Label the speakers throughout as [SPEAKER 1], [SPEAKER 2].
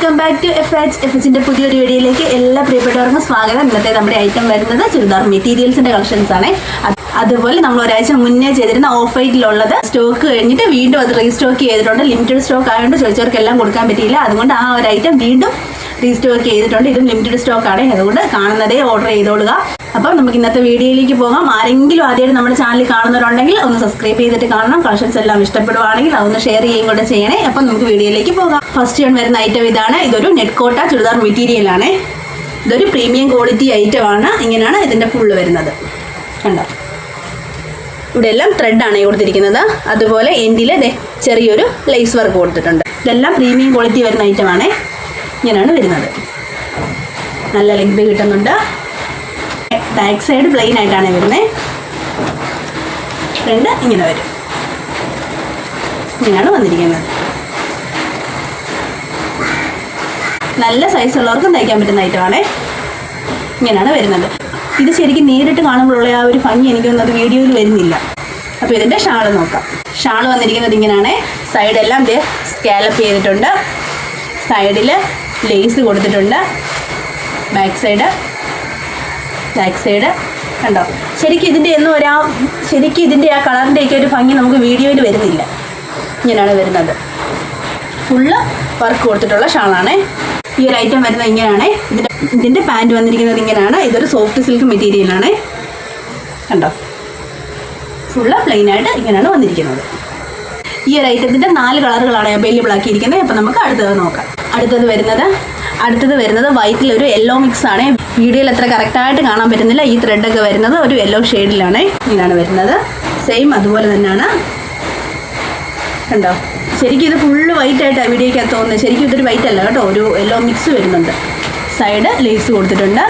[SPEAKER 1] Back to F H F എച്ചിന്റെ പുതിയൊരു വീഡിയോയിലേക്ക് എല്ലാ പ്രിയപ്പെട്ടവർക്കും സ്വാഗതം. ഇന്നത്തെ നമ്മുടെ ഐറ്റം വരുന്നത് ചുരിദാർ മെറ്റീരിയൽസിന്റെ കളക്ഷൻസ് ആണ്. അതുപോലെ നമ്മൾ ഒരാഴ്ച മുന്നേ ചെയ്തിരുന്ന ഓഫ് വൈറ്റിലുള്ളത് സ്റ്റോക്ക് കഴിഞ്ഞിട്ട് വീണ്ടും അത് റീസ്റ്റോക്ക് ചെയ്തിട്ടുണ്ട്. ലിമിറ്റഡ് സ്റ്റോക്ക് ആയതുകൊണ്ട് ചോദിച്ചവർക്കെല്ലാം കൊടുക്കാൻ പറ്റിയില്ല. അതുകൊണ്ട് ആ ഒരു ഐറ്റം വീണ്ടും റീസ്റ്റോക്ക് ചെയ്തിട്ടുണ്ട്. ഇതും ലിമിറ്റഡ് സ്റ്റോക്ക് ആണ്. അതുകൊണ്ട് കാണുന്നതേ ഓർഡർ ചെയ്തോളുക. അപ്പം നമുക്ക് ഇന്നത്തെ വീഡിയോയിലേക്ക് പോകാം. ആരെങ്കിലും ആദ്യമായിട്ട് നമ്മുടെ ചാനൽ കാണുന്നവരുണ്ടെങ്കിൽ ഒന്ന് സബ്സ്ക്രൈബ് ചെയ്തിട്ട് കാണണം. കളക്ഷൻസ് എല്ലാം ഇഷ്ടപ്പെടുവാണെങ്കിൽ അതൊന്ന് ഷെയർ ചെയ്യുകയും കൂടെ ചെയ്യണേ. അപ്പം നമുക്ക് വീഡിയോയിലേക്ക് പോകാം. ഫസ്റ്റ് ഞാൻ വരുന്ന ഐറ്റം ഇതാണ്. ഇതൊരു നെറ്റ് കോട്ട ചുരിദാർ മെറ്റീരിയലാണ് ഇതൊരു പ്രീമിയം ക്വാളിറ്റി ഐറ്റം ആണ്. ഇങ്ങനെയാണ് ഇതിന്റെ ഫുള്ള് വരുന്നത്. കണ്ടോ? ഇവിടെ എല്ലാം ത്രെഡാണ് കൊടുത്തിരിക്കുന്നത്. അതുപോലെ എൻഡിൽ ചെറിയൊരു ലേസ് വർക്ക് കൊടുത്തിട്ടുണ്ട്. ഇതെല്ലാം പ്രീമിയം ക്വാളിറ്റി വരുന്ന ഐറ്റമാണ് ഇങ്ങനെയാണ് വരുന്നത്. നല്ല ലെങ്ത് കിട്ടുന്നുണ്ട്. ബാക്ക് സൈഡ് പ്ലെയിൻ ആയിട്ടാണ് വരുന്നത് ഫ്രണ്ട് ഇങ്ങനെ വരും. ഇങ്ങനെയാണ് വന്നിരിക്കുന്നത്. നല്ല സൈസ് ഉള്ളവർക്കും തയ്ക്കാൻ പറ്റുന്ന ഐറ്റമാണേ ഇങ്ങനെയാണ് വരുന്നത്. ഇത് ശരിക്കും നേരിട്ട് കാണുമ്പോഴുള്ള ആ ഒരു ഭംഗി എനിക്കൊന്നത് വീഡിയോയിൽ വരുന്നില്ല. അപ്പോൾ ഇതിന്റെ ഷാൾ നോക്കാം. ഷാൾ വന്നിരിക്കുന്നത് ഇങ്ങനെയാണ്. സൈഡെല്ലാം സ്കാലപ്പ് ചെയ്തിട്ടുണ്ട്. സൈഡിൽ ലേസ് കൊടുത്തിട്ടുണ്ട്. ബാക്ക് സൈഡ് ബാക്ക് സൈഡ് കണ്ടോ? ശരിക്കും ഇതിന്റെ ഒന്നും ഒരാ ശരിക്കും ഇതിന്റെ ആ കളറിന്റെയൊക്കെ ഒരു ഭംഗി നമുക്ക് വീഡിയോയിൽ വരുന്നില്ല. ഇങ്ങനെയാണ് വരുന്നത്. ഫുള്ള് വർക്ക് കൊടുത്തിട്ടുള്ള ഷാളാണേ. ഈ ഒരു ഐറ്റം വരുന്നത് ഇങ്ങനെയാണ്. ഇതിന്റെ ഇതിന്റെ പാന്റ് വന്നിരിക്കുന്നത് ഇങ്ങനെയാണ്. ഇതൊരു സോഫ്റ്റ് സിൽക്ക് മെറ്റീരിയലാണ് കണ്ടോ? ഫുള്ള് പ്ലെയിനായിട്ട് ഇങ്ങനെയാണ് വന്നിരിക്കുന്നത്. ഈ ഒരു ഐറ്റത്തിന്റെ നാല് കളറുകളാണ് അവൈലബിൾ ആക്കിയിരിക്കുന്നത്. അപ്പോൾ നമുക്ക് അടുത്തത് നോക്കാം. അടുത്തത് വരുന്നത് അടുത്തത് വരുന്നത് വൈറ്റിൽ ഒരു യെല്ലോ മിക്സ് ആണ്. വീഡിയോയിൽ അത്ര കറക്റ്റായിട്ട് കാണാൻ പറ്റുന്നില്ല. ഈ ത്രെഡൊക്കെ വരുന്നത് ഒരു യെല്ലോ ഷെയ്ഡിലാണ് ഇതാണ് വരുന്നത്. സെയിം അതുപോലെ തന്നെയാണ്. കണ്ടോ? ശരിക്കും ഇത് ഫുള്ള് വൈറ്റ് ആയിട്ടാണ് വീഡിയോയ്ക്കകത്ത് തോന്നുന്നത്. ശരിക്കും ഇതൊരു വൈറ്റ് അല്ല കേട്ടോ. ഒരു യെല്ലോ മിക്സ് വരുന്നുണ്ട്. സൈഡ് ലേസ് കൊടുത്തിട്ടുണ്ട്.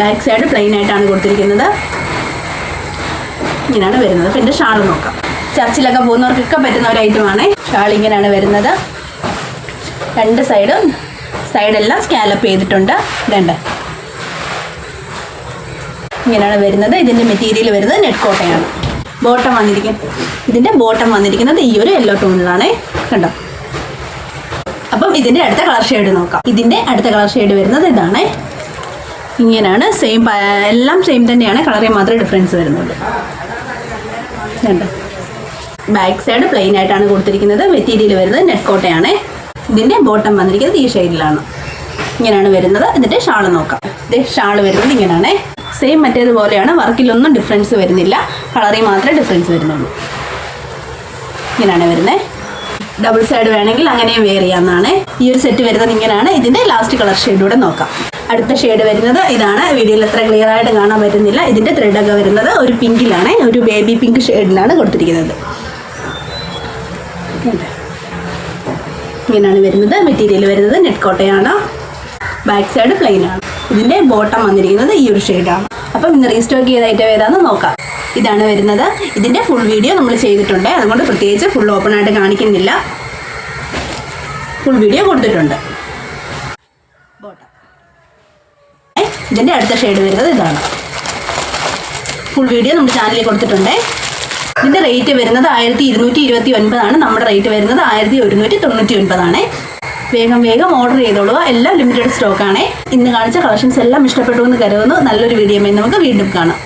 [SPEAKER 1] ബാക്ക് സൈഡ് പ്ലെയിൻ ആയിട്ടാണ് കൊടുത്തിരിക്കുന്നത്. ഇങ്ങനെയാണ് വരുന്നത്. അപ്പം എന്റെ ഷാൾ നോക്കാം. ചർച്ചിലൊക്കെ പോകുന്നവർക്കൊക്കെ പറ്റുന്ന ഒരു ഐറ്റമാണ് ഷാൾ ഇങ്ങനെയാണ് വരുന്നത്. രണ്ട് സൈഡും സൈഡെല്ലാം സ്കാലപ്പ് ചെയ്തിട്ടുണ്ട്. ഇതുണ്ട്. ഇങ്ങനെയാണ് വരുന്നത്. ഇതിന്റെ മെറ്റീരിയൽ വരുന്നത് നെറ്റ് കോട്ടയാണ് ബോട്ടം വന്നിരിക്കും ഇതിന്റെ ബോട്ടം വന്നിരിക്കുന്നത് ഈ ഒരു യെല്ലോ ടോണിലാണ് കണ്ടോ? അപ്പം ഇതിന്റെ അടുത്ത കളർ ഷെയ്ഡ് നോക്കാം. ഇതിന്റെ അടുത്ത കളർ ഷെയ്ഡ് വരുന്നത് ഇതാണ്. ഇങ്ങനെയാണ് സെയിം എല്ലാം സെയിം തന്നെയാണ്. കളറിൽ മാത്രമേ ഡിഫറൻസ് വരുന്നുള്ളൂ കണ്ടോ ബാക്ക് സൈഡ് പ്ലെയിൻ ആയിട്ടാണ് കൊടുത്തിരിക്കുന്നത്. മെറ്റീരിയൽ വരുന്നത് നെറ്റ് കോട്ടയാണ് ഇതിന്റെ ബോട്ടം വന്നിരിക്കുന്നത് ഈ ഷെയ്ഡിലാണ് ഇങ്ങനെയാണ് വരുന്നത്. എന്നിട്ട് ഷാൾ നോക്കാം. ഇത് ഷാൾ വരുന്നത് ഇങ്ങനെയാണ്. സെയിം മറ്റേതുപോലെയാണ്. വർക്കിലൊന്നും ഡിഫറൻസ് വരുന്നില്ല. കളറിൽ മാത്രമേ ഡിഫറൻസ് വരുന്നുള്ളൂ. ഇങ്ങനെയാണ് വരുന്നത് ഡബിൾ സൈഡ് വേണമെങ്കിൽ അങ്ങനെയും വെയർ ചെയ്യാവുന്നതാണ്. ഈ ഒരു സെറ്റ് വരുന്നത് ഇങ്ങനെയാണ്. ഇതിന്റെ ലാസ്റ്റ് കളർ ഷെയ്ഡൂടെ നോക്കാം. അടുത്ത ഷെയ്ഡ് വരുന്നത് ഇതാണ്. വീഡിയോയിൽ അത്ര ക്ലിയർ ആയിട്ട് കാണാൻ പറ്റുന്നില്ല. ഇതിന്റെ ത്രെഡൊക്കെ വരുന്നത് ഒരു പിങ്കിലാണ് ഒരു ബേബി പിങ്ക് ഷെയ്ഡിലാണ് കൊടുത്തിരിക്കുന്നത്. ഇങ്ങനെയാണ് വരുന്നത്. മെറ്റീരിയൽ വരുന്നത് നെറ്റ് കോട്ടയാണ്. ബാക്ക് സൈഡ് പ്ലെയിൻ ആണ്. ഇതിന്റെ ബോട്ടം വന്നിരിക്കുന്നത് ഈ ഒരു ഷെയ്ഡാണ് അപ്പം ഇന്ന് റീസ്റ്റോക്ക് ചെയ്ത ഐറ്റം ഏതാണെന്ന് നോക്കാം. ഇതാണ് വരുന്നത്. ഇതിന്റെ ഫുൾ വീഡിയോ നമ്മൾ ചെയ്തിട്ടുണ്ട്. അതുകൊണ്ട് പ്രത്യേകിച്ച് ഫുൾ ഓപ്പൺ ആയിട്ട് കാണിക്കുന്നില്ല. ഫുൾ വീഡിയോ കൊടുത്തിട്ടുണ്ട്. ബോട്ടം ഇതിന്റെ അടുത്ത ഷെയ്ഡ് വരുന്നത് ഇതാണ്. ഫുൾ വീഡിയോ നമ്മുടെ ചാനലിൽ കൊടുത്തിട്ടുണ്ട്. ഇതിന്റെ റേറ്റ് വരുന്നത് ആയിരത്തി ഇരുന്നൂറ്റി ഇരുപത്തി ഒൻപതാണ് നമ്മുടെ റേറ്റ് വരുന്നത് ആയിരത്തി ഒരുന്നൂറ്റി തൊണ്ണൂറ്റി ഒൻപതാണ് വേഗം വേഗം ഓർഡർ ചെയ്തോളുക. എല്ലാം ലിമിറ്റഡ് സ്റ്റോക്കാണ് ഇന്ന് കാണിച്ച കളക്ഷൻസ് എല്ലാം ഇഷ്ടപ്പെട്ടു എന്ന് കരുതുന്നു. നല്ലൊരു വീഡിയോ നമുക്ക് വീണ്ടും കാണാം.